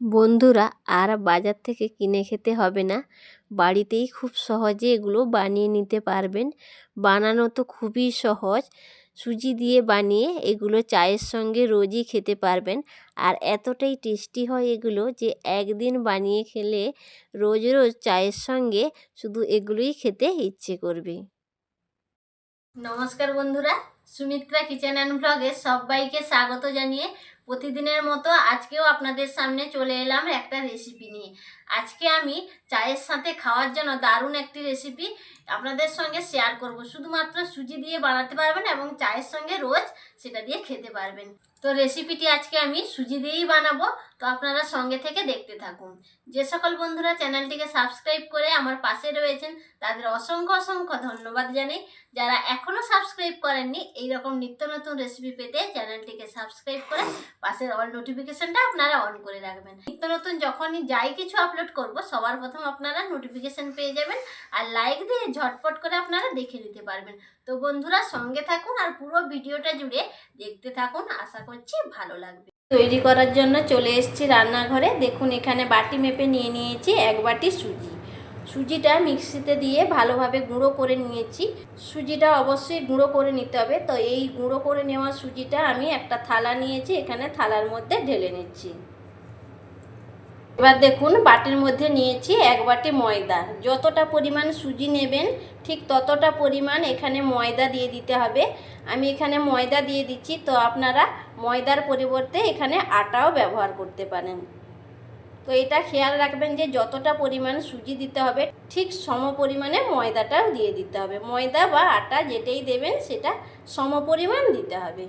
বন্ধুরা আর বাজার থেকে কিনে খেতে হবে না। বাড়িতেই খুব সহজে এগুলো বানিয়ে নিতে পারবেন। বানানো তো খুবই সহজ। সুজি দিয়ে বানিয়ে এগুলো চায়ের সঙ্গে রোজই খেতে পারবেন। আর এতটাই টেস্টি হয় এগুলো যে একদিন বানিয়ে খেলে রোজ রোজ চায়ের সঙ্গে শুধু এগুলোই খেতে ইচ্ছে করবে। নমস্কার বন্ধুরা, সুমিত্রা কিচেন অ্যান্ড ব্লগে সবাইকে স্বাগত জানিয়ে প্রতিদিনের মতো আজকেও আপনাদের সামনে চলে এলাম একটা রেসিপি নিয়ে। আজকে আমি চায়ের সাথে খাওয়ার জন্য দারুণ একটি রেসিপি আপনাদের সঙ্গে শেয়ার করব। শুধুমাত্র সুজি দিয়ে বানাতে পারবেন এবং চায়ের সঙ্গে রোজ সেটা দিয়ে খেতে পারবেন। তো রেসিপিটি আজকে আমি সুজি দিয়েই বানাবো। তো আপনারা সঙ্গে থেকে দেখতে থাকুন। যে সকল বন্ধুরা চ্যানেলটিকে সাবস্ক্রাইব করে আমার পাশে রয়েছেন, তাদের অসংখ্য অসংখ্য ধন্যবাদ জানাই। যারা এখনও সাবস্ক্রাইব করেননি এই রকম নিত্য নতুন রেসিপি পেতে চ্যানেলটিকে সাবস্ক্রাইব করে পাশের অল নোটিফিকেশনটা আপনারা অন করে রাখবেন। নিত্য নতুন যখনই যাই কিছু আপলোড করব, সবার প্রথম আপনারা নোটিফিকেশন পেয়ে যাবেন আর লাইক দিয়ে ঝটপট করে আপনারা দেখে নিতে পারবেন। তো বন্ধুরা, সঙ্গে থাকুন আর পুরো ভিডিওটা জুড়ে দেখতে থাকুন। আশা করছি ভালো লাগবে। তৈরি করার জন্য চলে এসেছি রান্নাঘরে। দেখুন, এখানে বাটি মেপে নিয়ে নিয়েছি এক বাটি সুজি। সুজিটা মিক্সিতে দিয়ে ভালোভাবে গুঁড়ো করে নিয়েছি। সুজিটা অবশ্যই গুঁড়ো করে নিতে হবে। তো এই গুঁড়ো করে নেওয়া সুজিটা আমি একটা থালা নিয়েছি, এখানে থালার মধ্যে ঢেলে নিচ্ছি। এবার দেখুন, বাটির মধ্যে নিয়েছি এক বাটি ময়দা। যতটা পরিমাণ সুজি নেবেন, ঠিক ততটা পরিমাণ এখানে ময়দা দিয়ে দিতে হবে। আমি এখানে ময়দা দিয়ে দিচ্ছি, তো আপনারা ময়দার পরিবর্তে এখানে আটাও ব্যবহার করতে পারেন। তো এটা খেয়াল রাখবেন যে যতটা পরিমাণ সুজি দিতে হবে, ঠিক সম পরিমাণে ময়দাটাও দিয়ে দিতে হবে। ময়দা বা আটা যেটাই দেবেন, সেটা সম পরিমাণ দিতে হবে।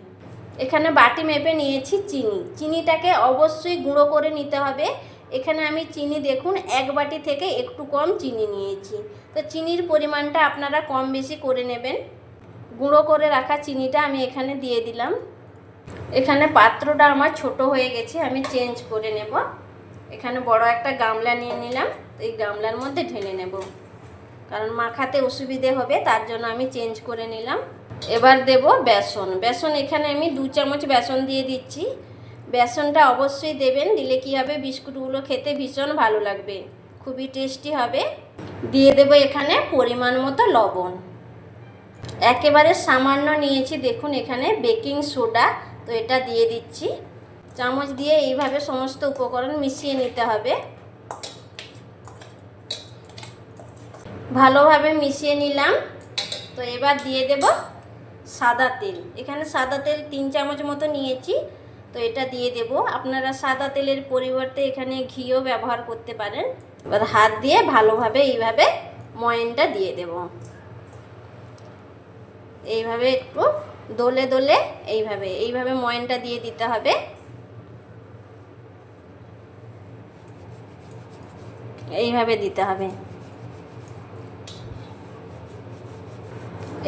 এখানে বাটি মেপে নিয়েছি চিনি। চিনিটাকে অবশ্যই গুঁড়ো করে নিতে হবে। এখানে আমি চিনি দেখুন, এক বাটি থেকে একটু কম চিনি নিয়েছি। তো চিনির পরিমাণটা আপনারা কম বেশি করে নেবেন। গুঁড়ো করে রাখা চিনিটা আমি এখানে দিয়ে দিলাম। এখানে পাত্রটা আমার ছোট হয়ে গেছে, আমি চেঞ্জ করে নেব। এখানে বড় একটা গামলা নিয়ে নিলাম এই গামলার মধ্যে ঢেলে নেব। কারণ মাখাতে অসুবিধে হবে, তার জন্য আমি চেঞ্জ করে নিলাম। এবার দেব বেসন। বেসন এখানে আমি দু চামচ বেসন দিয়ে দিচ্ছি। বেসনটা অবশ্যই দেবেন, দিলে কি হবে? বিস্কুটগুলো খেতে ভীষণ ভালো লাগবে। খুবই টেস্টি হবে। দিয়ে দেব এখানে পরিমাণ মতো লবণ। একেবারে সামান্য নিয়েছি, দেখুন এখানে বেকিং সোডা, তো এটা দিয়ে দিচ্ছি। চামচ দিয়ে এইভাবে সমস্ত উপকরণ মিশিয়ে নিতে হবে। ভালোভাবে মিশিয়ে নিলাম। তো এবার দিয়ে দেব সাদা তেল। এখানে সাদা তেল তিন চামচ মতো নিয়েছি। তো এটা দিয়ে দেব। আপনারা সাদা তেলের পরিবর্তে এখানে ঘিও ব্যবহার করতে পারেন। এবার হাত দিয়ে ভালোভাবে এইভাবে ময়নটা দিয়ে দেব। এইভাবে একটু দোলে দোলে এইভাবে এইভাবে ময়নটা দিয়ে দিতে হবে। এইভাবে দিতে হবে।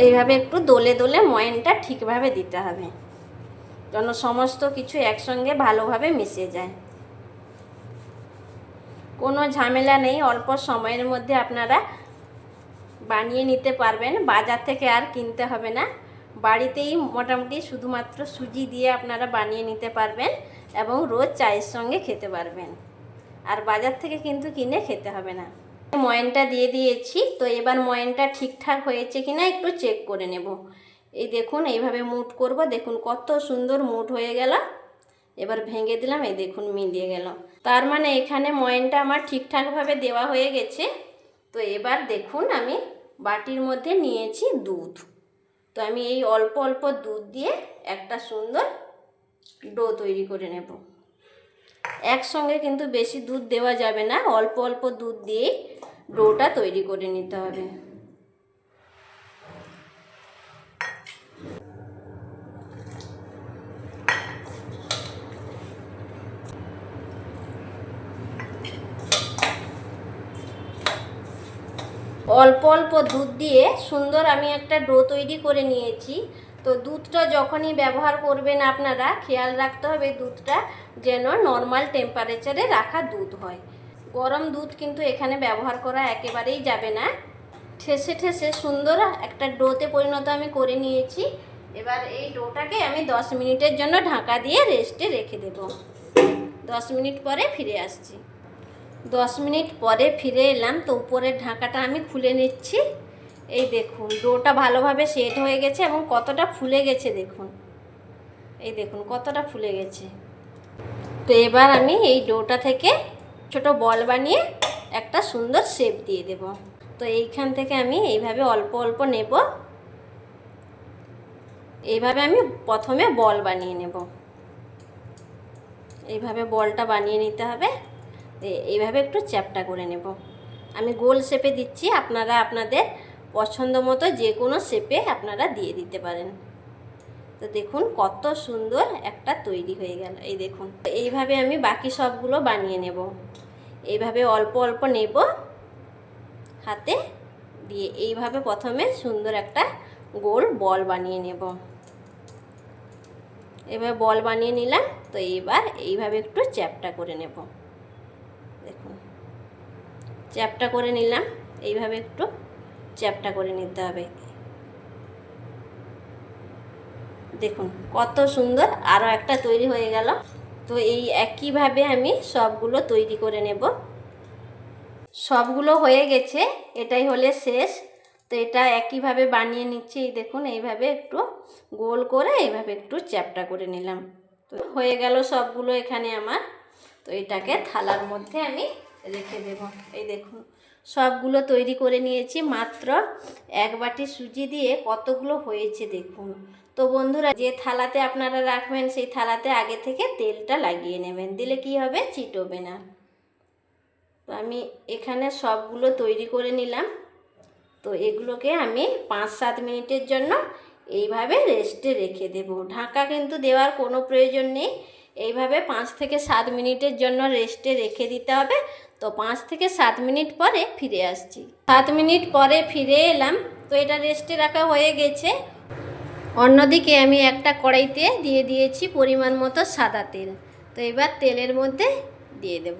এইভাবে একটু দোলে দোলে ময়নটা ঠিকভাবে দিতে হবে। যেন সমস্ত কিছু একসঙ্গে ভালোভাবে মিশে যায়। কোনো ঝামেলা নেই, অল্প সময়ের মধ্যে আপনারা বানিয়ে নিতে পারবেন। বাজার থেকে আর কিনতে হবে না। বাড়িতেই মোটামুটি শুধুমাত্র সুজি দিয়ে আপনারা বানিয়ে নিতে পারবেন এবং রোজ চায়ের সঙ্গে খেতে পারবেন। আর বাজার থেকে কিন্তু কিনে খেতে হবে না। ময়নটা দিয়ে দিয়েছি, তো এবার ময়নটা ঠিকঠাক হয়েছে কিনা একটু চেক করে নেব। এই দেখুন, এইভাবে মুট করব। দেখুন কত সুন্দর মুট হয়ে গেল। এবার ভেঙে দিলাম, এই দেখুন মিলিয়ে গেল। তার মানে এখানে ময়নটা আমার ঠিকঠাকভাবে দেওয়া হয়ে গেছে। তো এবার দেখুন, আমি বাটির মধ্যে নিয়েছি দুধ। তো আমি এই অল্প অল্প দুধ দিয়ে একটা সুন্দর ডো তৈরি করে নেব। একসঙ্গে কিন্তু বেশি দুধ দেওয়া যাবে না, অল্প অল্প দুধ দিয়েই ডোটা তৈরি করে নিতে হবে। অল্প অল্প দুধ দিয়ে সুন্দর আমি একটা ডো তৈরি করে নিয়েছি। তো দুধটা যখনই ব্যবহার করবেন আপনারা, খেয়াল রাখতে হবে দুধটা যেন নর্মাল টেম্পারেচারে রাখা দুধ হয়। গরম দুধ কিন্তু এখানে ব্যবহার করা একেবারেই যাবে না। ঠেসে ঠেসে সুন্দর একটা ডোতে পরিণত আমি করে নিয়েছি। এবার এই ডোটাকে আমি দশ মিনিটের জন্য ঢাকা দিয়ে রেস্টে রেখে দেব। দশ মিনিট পরে ফিরে আসছি। দশ মিনিট পরে ফিরে এলাম তো উপরের ঢাকাটা আমি খুলে নিচ্ছি। এই দেখুন, ডোটা ভালোভাবে সেট হয়ে গেছে এবং কতটা ফুলে গেছে দেখুন। এই দেখুন, কতটা ফুলে গেছে। তো এবার আমি এই ডোটা থেকে ছোট বল বানিয়ে একটা সুন্দর শেপ দিয়ে দেব। তো এইখান থেকে আমি এইভাবে অল্প অল্প নেব। এইভাবে আমি প্রথমে বল বানিয়ে নেব। এইভাবে বলটা বানিয়ে নিতে হবে। এইভাবে একটু চ্যাপটা করে নেব। আমি গোল শেপে দিচ্ছি, আপনারা আপনাদের পছন্দ মতো যে কোনো শেপে আপনারা দিয়ে দিতে পারেন। তো দেখুন কত সুন্দর একটা তৈরি হয়ে গেল, এই দেখুন। এইভাবে আমি বাকি সবগুলো বানিয়ে নেব। এইভাবে অল্প অল্প নেব হাতে, দিয়ে এইভাবে প্রথমে সুন্দর একটা গোল বল বানিয়ে নেব। এবার বল বানিয়ে নিলাম, তো এইবার এইভাবে একটু চ্যাপটা করে নেব। চ্যাপটা করে নিলাম। এইভাবে একটু চ্যাপটা করে নিতে হবে। দেখুন কত সুন্দর আরও একটা তৈরি হয়ে গেল। তো এই একইভাবে আমি সবগুলো তৈরি করে নেব। সবগুলো হয়ে গেছে, এটাই হলে শেষ। তো এটা একইভাবে বানিয়ে নিচ্ছি, এই দেখুন এইভাবে একটু গোল করে এইভাবে একটু চ্যাপটা করে নিলাম। তো হয়ে গেল সবগুলো এখানে আমার। তো এটাকে থালার মধ্যে আমি রেখে দেব। এই দেখুন, সবগুলো তৈরি করে নিয়েছি, মাত্র এক বাটি সুজি দিয়ে কতগুলো হয়েছে দেখুন। তো বন্ধুরা, যে থালাতে আপনারা রাখবেন, সেই থালাতে আগে থেকে তেলটা লাগিয়ে নেবেন, দিলে কি হবে? চিটবে না। তো আমি এখানে সবগুলো তৈরি করে নিলাম। তো এগুলোকে আমি পাঁচ সাত মিনিটের জন্য এইভাবে রেস্টে রেখে দেব। ঢাকা কিন্তু দেওয়ার কোনো প্রয়োজন নেই। এইভাবে পাঁচ থেকে সাত মিনিটের জন্য রেস্টে রেখে দিতে হবে। তো পাঁচ থেকে সাত মিনিট পরে ফিরে আসছি। সাত মিনিট পরে ফিরে এলাম, তো এটা রেস্টে রাখা হয়ে গেছে। অন্যদিকে আমি একটা কড়াইতে দিয়ে দিয়েছি পরিমাণ মতো সাদা তেল। তো এবার তেলের মধ্যে দিয়ে দেব।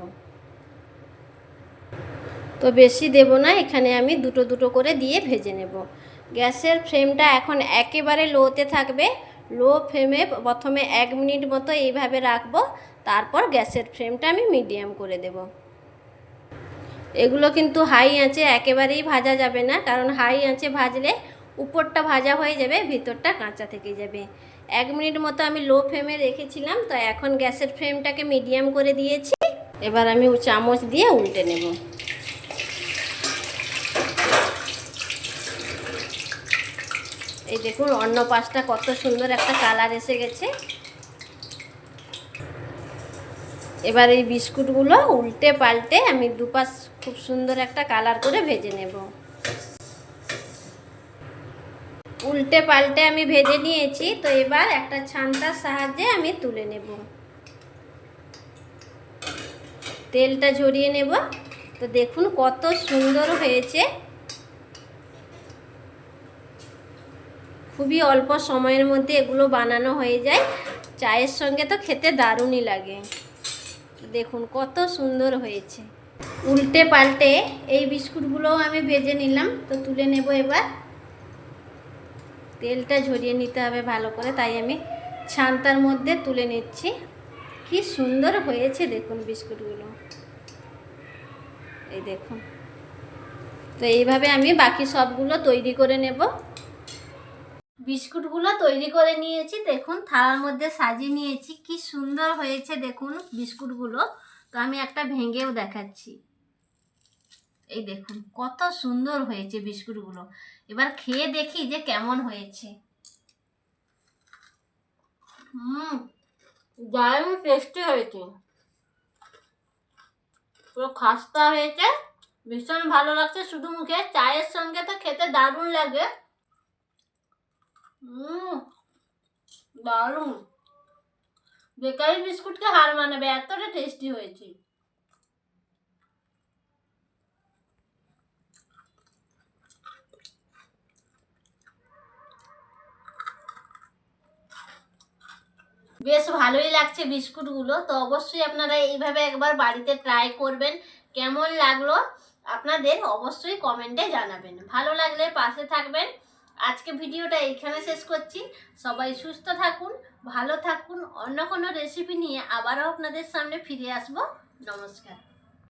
তো বেশি দেব না, এখানে আমি দুটো দুটো করে দিয়ে ভেজে নেব। গ্যাসের ফ্লেমটা এখন একেবারে লোতে থাকবে। লো ফ্লেমে প্রথমে এক মিনিট মতো এইভাবে রাখব, তারপর গ্যাসের ফ্লেমটা আমি মিডিয়াম করে দেব। এগুলো কিন্তু হাই আঁচে একেবারেই ভাজা যাবে না, কারণ হাই আঁচে ভাজলে উপরটা ভাজা হয়ে যাবে, ভিতরটা কাঁচা থেকে যাবে। এক মিনিট মতো আমি লো ফ্লেমে রেখেছিলাম, তো এখন গ্যাসের ফ্লেমটাকে মিডিয়াম করে দিয়েছি। এবার আমি চামচ দিয়ে উল্টে নেব। এই দেখুন, অন্য পাশটা কত সুন্দর একটা কালার এসে গেছে। এবার এই বিস্কুটগুলো উল্টে পাল্টে আমি দুপাশ খুব সুন্দর একটা কালার করে ভেজে নেব। উল্টে পাল্টে আমি ভেজে নিয়েছি, তো এবার একটা ছান্তার সাহায্যে আমি তুলে নেব। তেলটা ঝরিয়ে নেব, তো দেখুন কত সুন্দর হয়েছে। খুবই অল্প সময়ের মধ্যে এগুলো বানানো হয়ে যায়। চায়ের সঙ্গে তো খেতে দারুণই লাগে। দেখুন কত সুন্দর হয়েছে। উল্টে পাল্টে এই বিস্কুটগুলোও আমি ভেজে নিলাম, তো তুলে নেব এবার। তেলটা ঝরিয়ে নিতে হবে ভালো করে, তাই আমি ছান্তার মধ্যে তুলে নিচ্ছি। কি সুন্দর হয়েছে দেখুন বিস্কুটগুলো। এই দেখুন। তো এইভাবে আমি বাকি সবগুলো তৈরি করে নেব। বিস্কুটগুলো তৈরি করে নিয়েছি, দেখুন থালার মধ্যে সাজিয়ে নিয়েছি। কি সুন্দর হয়েছে দেখুন বিস্কুটগুলো। তো আমি একটা ভেঙেও দেখাচ্ছি। এই দেখুন, কত সুন্দর হয়েছে বিস্কুটগুলো। এবার খেয়ে দেখি যে কেমন হয়েছে। হুম, দারুণ টেস্টি হয়েছে। পুরো খাস্তা হয়েছে, ভীষণ ভালো লাগছে, শুধু মুখে চায়ের সঙ্গে তো খেতে দারুণ লাগে। হুম, দারুণ। বেকারি বিস্কুটকে হার মানাবে, এতটা টেস্টি হয়েছে। বেশ ভালোই লাগছে বিস্কুটগুলো, তো অবশ্যই আপনারা এইভাবে একবার বাড়িতে ট্রাই করবেন, কেমন লাগল আপনাদের অবশ্যই কমেন্টে জানাবেন। ভালো লাগলে পাশে থাকবেন। আজকে ভিডিওটা এইখানে শেষ করছি। সবাই সুস্থ থাকুন ভালো থাকুন। অন্য কোনো রেসিপি নিয়ে আবারও আপনাদের সামনে ফিরে আসব। নমস্কার।